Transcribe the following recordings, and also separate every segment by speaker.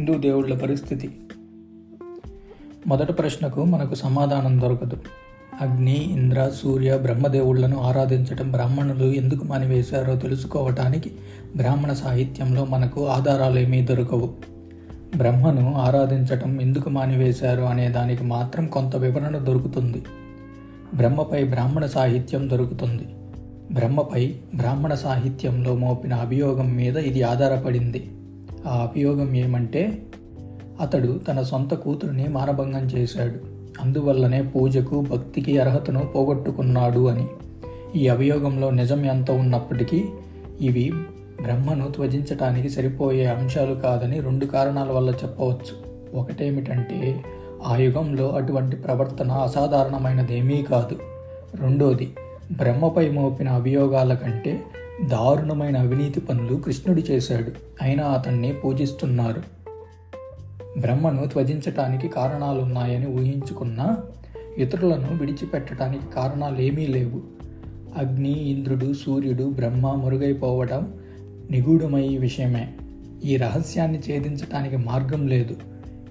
Speaker 1: హిందూ దేవుళ్ళ పరిస్థితి. మొదటి ప్రశ్నకు మనకు సమాధానం దొరకదు. అగ్ని ఇంద్ర సూర్య బ్రహ్మదేవుళ్ళను ఆరాధించటం బ్రాహ్మణులు ఎందుకు మానివేశారో తెలుసుకోవటానికి బ్రాహ్మణ సాహిత్యంలో మనకు ఆధారాలేమీ దొరకవు. బ్రహ్మను ఆరాధించటం ఎందుకు మానివేశారు అనే దానికి మాత్రం కొంత వివరణ దొరుకుతుంది. బ్రహ్మపై బ్రాహ్మణ సాహిత్యం దొరుకుతుంది. బ్రహ్మపై బ్రాహ్మణ సాహిత్యంలో మోపిన అభియోగం మీద ఇది ఆధారపడింది. ఆ అభియోగం ఏమంటే అతడు తన సొంత కూతురిని మానభంగం చేశాడు. అందువల్లనే పూజకు భక్తికి అర్హతను పోగొట్టుకున్నాడు అని. ఈ అభియోగంలో నిజం ఎంత ఉన్నప్పటికీ ఇవి బ్రహ్మను త్వజించటానికి సరిపోయే అంశాలు కాదని రెండు కారణాల వల్ల చెప్పవచ్చు. ఒకటేమిటంటే ఆ యుగంలో అటువంటి ప్రవర్తన అసాధారణమైనదేమీ కాదు. రెండోది బ్రహ్మపై మోపిన అభియోగాల కంటే దారుణమైన అవినీతి పనులు కృష్ణుడు చేశాడు. అయినా అతన్ని పూజిస్తున్నారు. బ్రహ్మను త్వజించటానికి కారణాలున్నాయని ఊహించుకున్నా ఇతరులను విడిచిపెట్టడానికి కారణాలు ఏమీ లేవు. అగ్ని ఇంద్రుడు సూర్యుడు బ్రహ్మ మరుగైపోవడం నిగూఢమై విషయమే. ఈ రహస్యాన్ని ఛేదించటానికి మార్గం లేదు.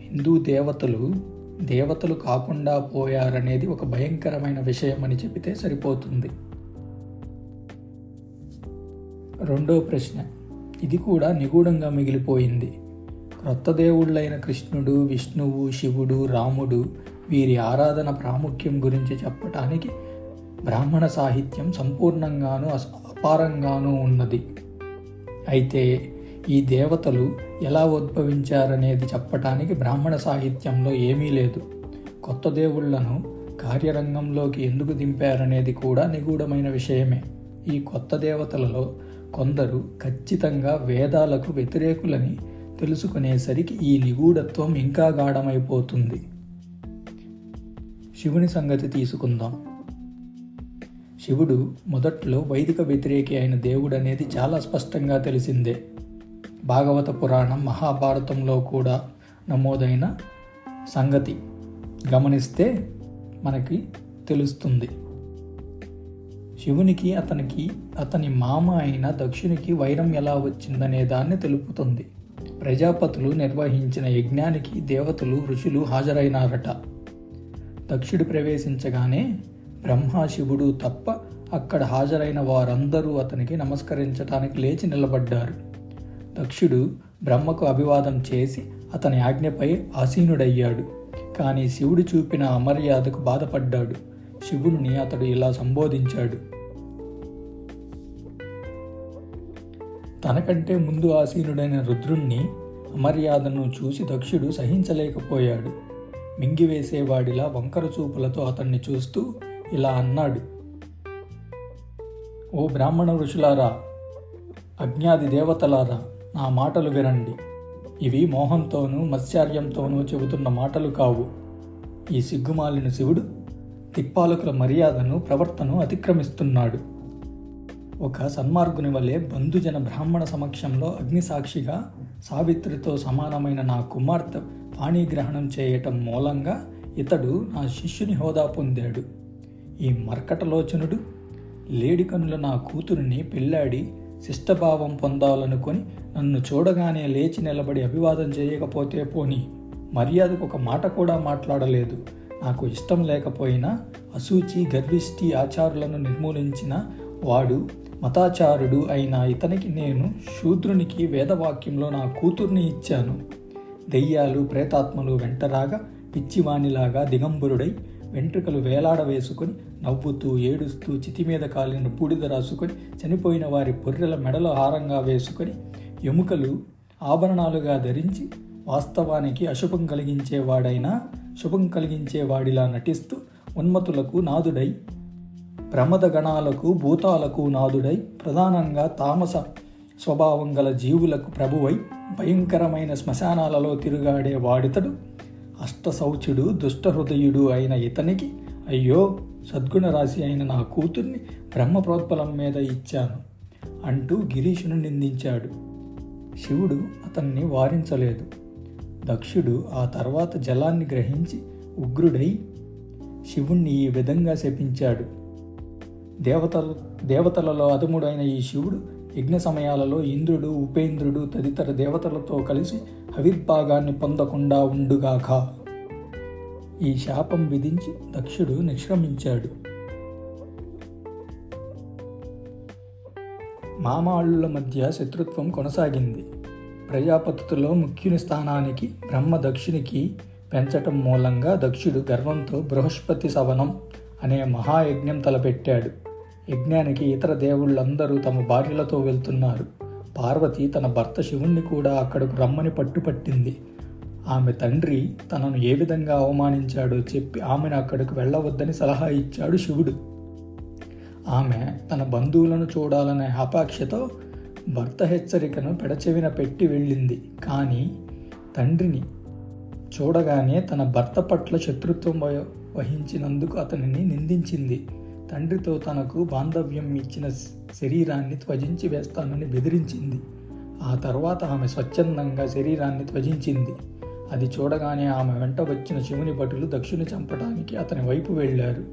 Speaker 1: హిందూ దేవతలు దేవతలు కాకుండా పోయారనేది ఒక భయంకరమైన విషయం అని చెబితే సరిపోతుంది. రెండో ప్రశ్న. ఇది కూడా నిగూఢంగా మిగిలిపోయింది. క్రొత్త దేవుళ్ళైన కృష్ణుడు విష్ణువు శివుడు రాముడు వీరి ఆరాధన ప్రాముఖ్యం గురించి చెప్పటానికి బ్రాహ్మణ సాహిత్యం సంపూర్ణంగాను అపారంగానూ ఉన్నది. అయితే ఈ దేవతలు ఎలా ఉద్భవించారనేది చెప్పటానికి బ్రాహ్మణ సాహిత్యంలో ఏమీ లేదు. కొత్త దేవుళ్ళను కార్యరంగంలోకి ఎందుకు దింపారనేది కూడా నిగూఢమైన విషయమే. ఈ కొత్త దేవతలలో కొందరు ఖచ్చితంగా వేదాలకు వ్యతిరేకులని తెలుసుకునేసరికి ఈ నిగూఢత్వం ఇంకా గాఢమైపోతుంది. శివుని సంగతి తీసుకుందాం. శివుడు మొదట్లో వైదిక వ్యతిరేకి అయిన దేవుడు అనేది చాలా స్పష్టంగా తెలిసిందే. భాగవత పురాణం మహాభారతంలో కూడా నమోదైన సంగతి గమనిస్తే మనకి తెలుస్తుంది. శివునికి అతనికి అతని మామ అయిన దక్షునికి వైరం ఎలా వచ్చిందనే దాన్ని తెలుపుతుంది. ప్రజాపతులు నిర్వహించిన యజ్ఞానికి దేవతలు ఋషులు హాజరైనారట. దక్షుడు ప్రవేశించగానే బ్రహ్మ శివుడు తప్ప అక్కడ హాజరైన వారందరూ అతనికి నమస్కరించటానికి లేచి నిలబడ్డారు. దక్షుడు బ్రహ్మకు అభివాదం చేసి అతని ఆజ్ఞపై ఆసీనుడయ్యాడు. కానీ శివుడు చూపిన అమర్యాదకు బాధపడ్డాడు. శివుణ్ణి అతడు ఇలా సంబోధించాడు. తనకంటే ముందు ఆసీనుడైన రుద్రుణ్ణి అమర్యాదను చూసి దక్షుడు సహించలేకపోయాడు. మింగివేసేవాడిలా వంకర చూపులతో అతన్ని చూస్తూ ఇలా అన్నాడు. ఓ బ్రాహ్మణ ఋషులారా అజ్ఞాది దేవతలారా నా మాటలు వినండి. ఇవి మోహంతోనూ మత్స్యార్యంతోనూ చెబుతున్న మాటలు కావు. ఈ సిగ్గుమాలిన శివుడు దిక్పాలకుల మర్యాదను ప్రవర్తను అతిక్రమిస్తున్నాడు. ఒక సన్మార్గుని వలె బంధుజన బ్రాహ్మణ సమక్షంలో అగ్నిసాక్షిగా సావిత్రితో సమానమైన నా కుమార్తె పాణిగ్రహణం చేయటం మూలంగా ఇతడు నా శిష్యుని హోదా పొందాడు. ఈ మర్కటలోచనుడు లేడికనుల నా కూతురిని పెళ్ళాడి శిష్టభావం పొందాలనుకొని నన్ను చూడగానే లేచి నిలబడి అభివాదం చేయకపోతే పోని మర్యాదకు ఒక మాట కూడా మాట్లాడలేదు. నాకు ఇష్టం లేకపోయినా అసూచి గర్విష్టి ఆచారులను నిర్మూలించిన వాడు మతాచారుడు అయిన ఇతనికి నేను శూద్రునికి వేదవాక్యంలో నా కూతుర్ని ఇచ్చాను. దెయ్యాలు ప్రేతాత్మలు వెంటరాగా పిచ్చివాణిలాగా దిగంబరుడై వెంట్రుకలు వేలాడ వేసుకొని నవ్వుతూ ఏడుస్తూ చితి మీద కాలిన బూడిద రాసుకొని చనిపోయిన వారి పొర్రెల మెడలో హారంగా వేసుకొని ఎముకలు ఆభరణాలుగా ధరించి వాస్తవానికి అశుభం కలిగించేవాడైనా శుభం కలిగించేవాడిలా నటిస్తూ ఉన్మతులకు నాదుడై ప్రమద గణాలకు భూతాలకు నాదుడై ప్రధానంగా తామస స్వభావం గల జీవులకు ప్రభువై భయంకరమైన శ్మశానాలలో తిరుగాడే వాడితడు అష్టశౌచుడు దుష్టహృదయుడు అయిన ఇతనికి అయ్యో సద్గుణ రాశి అయిన నా కూతుర్ని బ్రహ్మ ప్రోత్బలం మీద ఇచ్చాను అంటూ గిరీషును నిందించాడు. శివుడు అతన్ని వారించలేదు. దక్షుడు ఆ తర్వాత జలాన్ని గ్రహించి ఉగ్రుడై శివుణ్ణి ఈ విధంగా శపించాడు. దేవతల దేవతలలో అదుముడైన ఈ శివుడు యజ్ఞ సమయాలలో ఇంద్రుడు ఉపేంద్రుడు తదితర దేవతలతో కలిసి హవిర్భాగాన్ని పొందకుండా ఉండుగాక. ఈ శాపం విధించి దక్షుడు నిష్క్రమించాడు. మామాళ్ళుల మధ్య శత్రుత్వం కొనసాగింది. ప్రజాపతిలో ముఖ్యుని స్థానానికి బ్రహ్మ దక్షునికి పెంచటం మూలంగా దక్షుడు గర్వంతో బృహస్పతి సవనం అనే మహాయజ్ఞం తలపెట్టాడు. యజ్ఞానికి ఇతర దేవుళ్ళందరూ తమ భార్యలతో వెళ్తున్నారు. పార్వతి తన భర్త శివుణ్ణి కూడా అక్కడకు రమ్మని పట్టుపట్టింది. ఆమె తండ్రి తనను ఏ విధంగా అవమానించాడో చెప్పి ఆమెను అక్కడికి వెళ్ళవద్దని సలహా ఇచ్చాడు శివుడు. ఆమె తన బంధువులను చూడాలనే అపాక్షతో భర్త హెచ్చరికను పెడచెవిన పెట్టి వెళ్ళింది. కానీ తండ్రిని చూడగానే తన భర్త పట్ల శత్రుత్వం వహ- వహించినందుకు అతనిని నిందించింది. తండ్రితో తనకు బాంధవ్యం ఇచ్చిన శరీరాన్ని త్వజించి వేస్తానని బెదిరించింది. ఆ తర్వాత ఆమె స్వచ్ఛందంగా శరీరాన్ని త్వజించింది. అది చూడగానే ఆమె వెంట వచ్చిన శివుని భటులు దక్షుని చంపడానికి అతని వైపు వెళ్ళారు.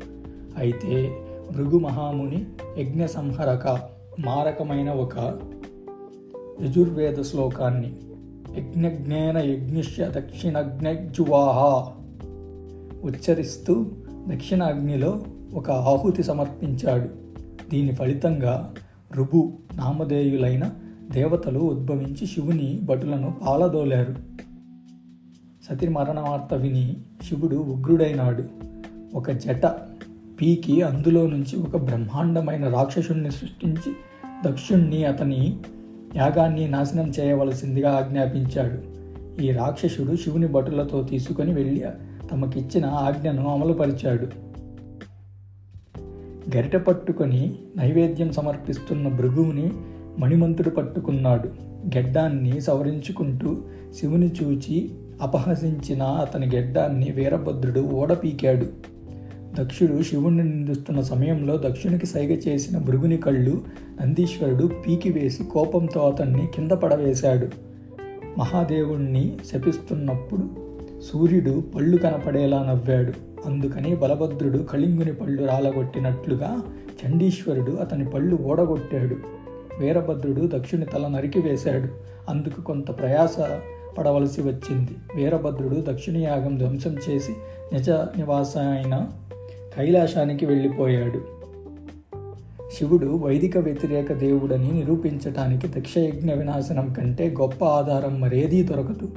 Speaker 1: అయితే భృగు మహాముని యజ్ఞ సంహరక మారకమైన ఒక యజుర్వేద శ్లోకాన్ని. యజ్ఞజ్ఞేన యజ్ఞిష్య దక్షిణజ్ఞజువాహ ఉచ్చరిస్తూ దక్షిణ అగ్నిలో ఒక ఆహుతి సమర్పించాడు. దీని ఫలితంగా రుబు నామధేయులైన దేవతలు ఉద్భవించి శివుని భటులను పాలదోలారు. సతి మరణవార్త విని శివుడు ఉగ్రుడైనాడు. ఒక జట పీకి అందులో నుంచి ఒక బ్రహ్మాండమైన రాక్షసుణ్ణి సృష్టించి దక్షుణ్ణి అతని యాగాన్ని నాశనం చేయవలసిందిగా ఆజ్ఞాపించాడు. ఈ రాక్షసుడు శివుని భటులతో తీసుకుని వెళ్ళి తమకిచ్చిన ఆజ్ఞను అమలుపరిచాడు. గరిట పట్టుకొని నైవేద్యం సమర్పిస్తున్న భృగువుని మణిమంతుడు పట్టుకున్నాడు. గెడ్డాన్ని సవరించుకుంటూ శివుని చూచి అపహసించిన అతని గెడ్డాన్ని వీరభద్రుడు ఓడపీకాడు. దక్షుడు శివుణ్ణి నిందిస్తున్న సమయంలో దక్షునికి సైగ చేసిన భృగుని కళ్ళు నందీశ్వరుడు పీకివేసి కోపంతో అతన్ని కింద పడవేశాడు. మహాదేవుణ్ణి శపిస్తున్నప్పుడు సూర్యుడు పళ్ళు కనపడేలా నవ్వాడు. అందుకని బలభద్రుడు కళింగుని పళ్ళు రాలగొట్టినట్లుగా చండీశ్వరుడు అతని పళ్ళు ఓడగొట్టాడు వీరభద్రుడు దక్షుని తల నరికివేశాడు అందుకు కొంత ప్రయాస పడవలసి వచ్చింది. వీరభద్రుడు దక్షిణ యాగం ధ్వంసం చేసి నిజ నివాస అయిన కైలాసానికి వెళ్ళిపోయాడు. శివుడు వైదిక వ్యతిరేక దేవుడని నిరూపించటానికి దక్షయజ్ఞ వినాశనం కంటే గొప్ప ఆధారం మరేదీ దొరకదు.